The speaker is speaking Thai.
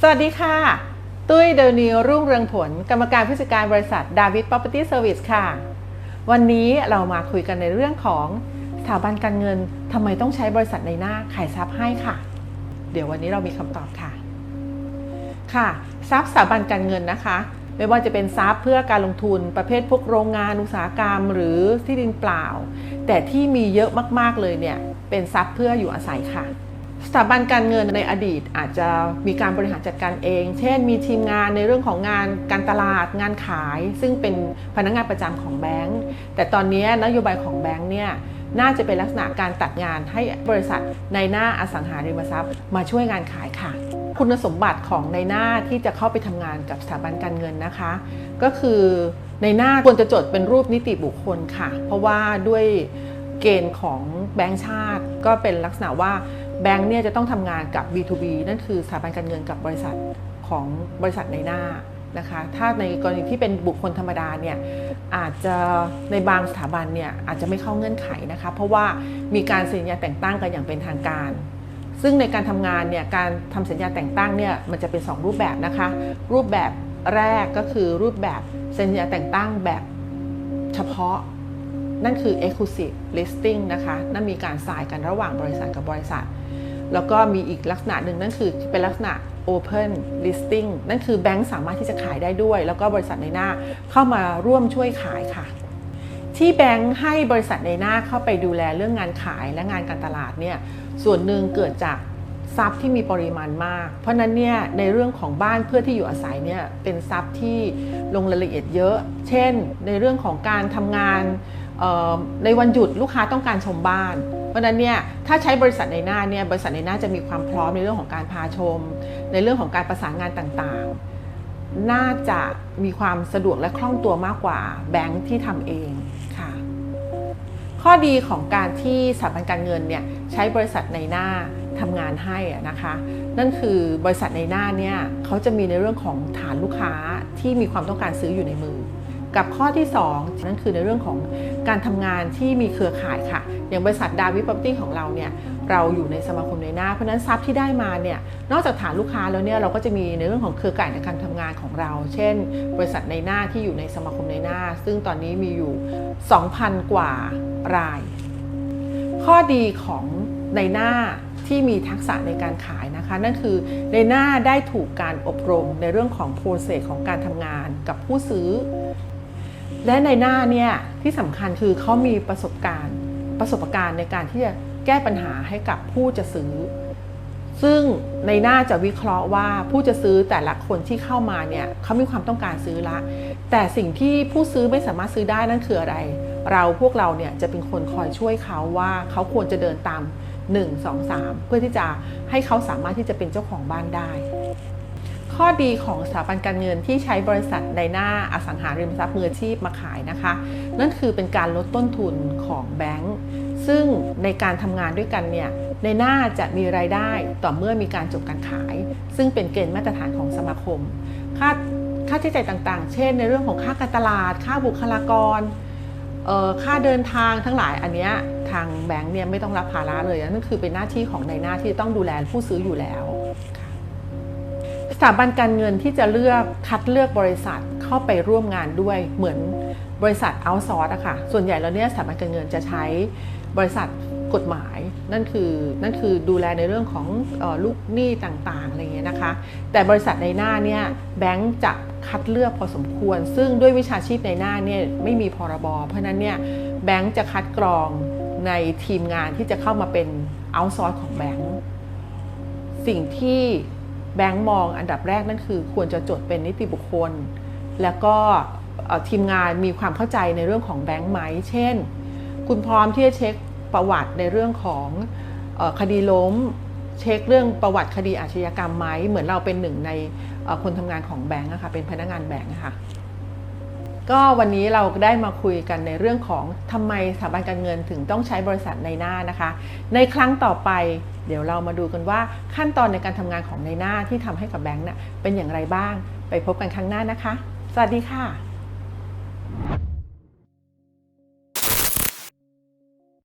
สวัสดีค่ะ ตุ้ยเดนิวรุ่งเรืองผล กรรมการผู้จัดการบริษัทดาวิด Property Service ค่ะ วันนี้เรามาคุยกันในเรื่องของสถาบันการเงินทำไมต้องใช้บริษัทในหน้าขายทรัพย์ให้ค่ะ เดี๋ยววันนี้เรามีคำตอบค่ะ ค่ะ ทรัพย์สถาบันการเงินนะคะ ไม่ว่าจะเป็นทรัพย์เพื่อการลงทุนประเภทพวกโรงงานอุตสาหกรรม หรือที่ดินเปล่า แต่ที่มีเยอะมากๆเลยเนี่ยเป็นทรัพย์เพื่ออยู่อาศัยค่ะ สถาบันการเงินในอดีตอาจจะมีการบริหารจัดการเอง เช่น มีทีมงานในเรื่องของงานการตลาดงานขาย ซึ่งเป็นพนักงานประจำของแบงก์แต่ตอนนี้นโยบายของแบงก์เนี่ยน่าจะเป็นลักษณะการตัดงานให้บริษัทในหน้าอสังหาริมทรัพย์ มาช่วยงานขายค่ะ คุณสมบัติของในหน้าที่จะเข้าไปทำงานกับสถาบันการเงินนะคะ ก็คือในหน้าควรจะจดเป็นรูปนิติบุคคลค่ะ เพราะว่าด้วยเกณฑ์ของแบงก์ชาติก็เป็นลักษณะว่า แบงก์เนี่ยจะต้องทำงานกับ B2B นั่นคือสถาบันการเงินกับบริษัทของบริษัทในหน้านะคะ ถ้าในกรณีที่เป็นบุคคลธรรมดาเนี่ยอาจจะในบางสถาบันเนี่ยอาจจะไม่เข้าเงื่อนไขนะคะ เพราะว่ามีการเซ็นสัญญาแต่งตั้งกันอย่างเป็นทางการ ซึ่งในการทำงานเนี่ยการทำสัญญาแต่งตั้งเนี่ยมันจะเป็น 2 รูปแบบนะคะ รูปแบบแรกก็คือรูปแบบสัญญาแต่งตั้งแบบเฉพาะ นั่นคือ exclusive listing นะคะ นั่นมีการสายกันระหว่างบริษัทกับบริษัท แล้วก็มีอีกลักษณะหนึ่งนั่นคือเป็นลักษณะ open listing นั่นคือแบงก์สามารถที่จะขายได้ด้วย แล้วก็บริษัทในหน้าเข้ามาร่วมช่วยขายค่ะ ที่แบงค์ให้บริษัทในหน้าเข้าไปดูแลเรื่องงานขายและงานการตลาดเนี่ยส่วนหนึ่งเกิดจากทรัพย์ที่มีปริมาณมาก เพราะนั้นเนี่ยในเรื่องของบ้านเพื่อที่อยู่อาศัยเนี่ยเป็นทรัพย์ที่ลงรายละเอียดเยอะ เช่น ในเรื่องของการทำงาน ในวันหยุดลูกค้าต้องการชมบ้าน เพราะนั้นเนี่ยถ้าใช้บริษัทในหน้าเนี่ยบริษัทในหน้าจะมีความพร้อมในเรื่องของการพาชม ในเรื่องของการประสานงานต่างๆ น่าจะมีความสะดวกและคล่องตัวมากกว่าแบงค์ที่ทำเองค่ะ ข้อดีของการที่สถาบันการเงินเนี่ยใช้บริษัทในหน้าทำงานให้นะคะ นั่นคือบริษัทในหน้าเนี่ยเขาจะมีในเรื่องของฐานลูกค้าที่มีความต้องการซื้ออยู่ในมือ กับข้อที่ 2 นั่นคือในเรื่องของการทำงานที่มีเครือข่ายค่ะ อย่างบริษัทดาวิป r o p e r t y ของเราเนี่ยเราอยู่ในสมาคมในหน้า เพราะนั้นทรัพย์ที่ได้มาเนี่ยนอกจากฐานลูกค้าแล้วเนี่ยเราก็จะมีในเรื่องของเครือข่ายในการทำงานของเรา เช่น บริษัทในหน้าที่อยู่ในสมาคมในหน้า ซึ่งตอนนี้มีอยู่ 2,000 กว่าราย ข้อดีของในหน้าที่มีทักษะในการขายนะคะ นั่นคือในหน้าได้ถูกการอบรมในเรื่องของโปรเซสของการทำงานกับผู้ซื้อ และในหน้าเนี่ยที่สำคัญคือเขามีประสบการณ์ประสบการณ์ในการที่จะแก้ปัญหาให้กับผู้จะซื้อ ซึ่งในหน้าจะวิเคราะห์ว่าผู้จะซื้อแต่ละคนที่เข้ามาเนี่ยเขามีความต้องการซื้อละ แต่สิ่งที่ผู้ซื้อไม่สามารถซื้อได้นั่นคืออะไร เราพวกเราเนี่ยจะเป็นคนคอยช่วยเขาว่าเขาควรจะเดินตาม 1 2 3 เพื่อที่จะให้เขาสามารถที่จะเป็นเจ้าของบ้านได้ ข้อดีของสถาบันการเงินที่ใช้บริษัทในหน้าอสังหาริมทรัพย์มืออาชีพมาขายนะคะ นั่นคือเป็นการลดต้นทุนของแบงก์ซึ่งในการทำงานด้วยกันเนี่ยในหน้าจะมีรายได้ต่อเมื่อมีการจบการขาย ซึ่งเป็นเกณฑ์มาตรฐานของสมาคม ค่าค่าใช้จ่ายต่างๆ เช่น ในเรื่องของค่าการตลาด ค่าบุคลากรค่าเดินทางทั้งหลายอันเนี้ยทางแบงก์เนี่ยไม่ต้องรับภาระเลยนั่นคือเป็นหน้าที่ของในหน้าที่ต้องดูแลผู้ซื้ออยู่แล้ว สถาบันการเงินที่จะเลือกคัดเลือกบริษัทเข้าไปร่วมงานด้วยเหมือนบริษัทเอาซอร์สอะค่ะ ส่วนใหญ่แล้วเนี่ยสถาบันการเงินจะใช้บริษัทกฎหมาย นั่นคือนั่นคือดูแลในเรื่องของออลูกหนี้ต่างๆอะไรเงี้ยนะคะ แต่บริษัทในหน้าเนี่ยแบงก์จะคัดเลือกพอสมควร ซึ่งด้วยวิชาชีพในหน้าเนี่ยไม่มีพรบ เพราะฉะนั้นเนี่ยแบงก์จะคัดกรองในทีมงานที่จะเข้ามาเป็นเอาซอร์สของแบงก์สิ่งที่ แบงก์มองอันดับแรกนั่นคือ ควรจะจดเป็นนิติบุคคล แล้วก็ทีมงานมีความเข้าใจในเรื่องของแบงก์ไหม เช่น คุณพร้อมที่จะเช็คประวัติในเรื่องของอคดีล้ม เช็คเรื่องประวัติคดีอาชญากรรมไหม เหมือนเราเป็นหนึ่งในคนทำงานของแบงก์นะคะเป็นพนักงานแบงก์อะค่ะ ก็วันนี้เราได้มาคุยกันในเรื่องของทำไมสถาบันการเงินถึงต้องใช้บริษัทในหน้านะคะ ในครั้งต่อไปเดี๋ยวเรามาดูกันว่าขั้นตอนในการทำงานของในหน้าที่ทำให้กับแบงค์เนี่ยเป็นอย่างไรบ้าง ไปพบกันครั้งหน้านะคะ สวัสดีค่ะ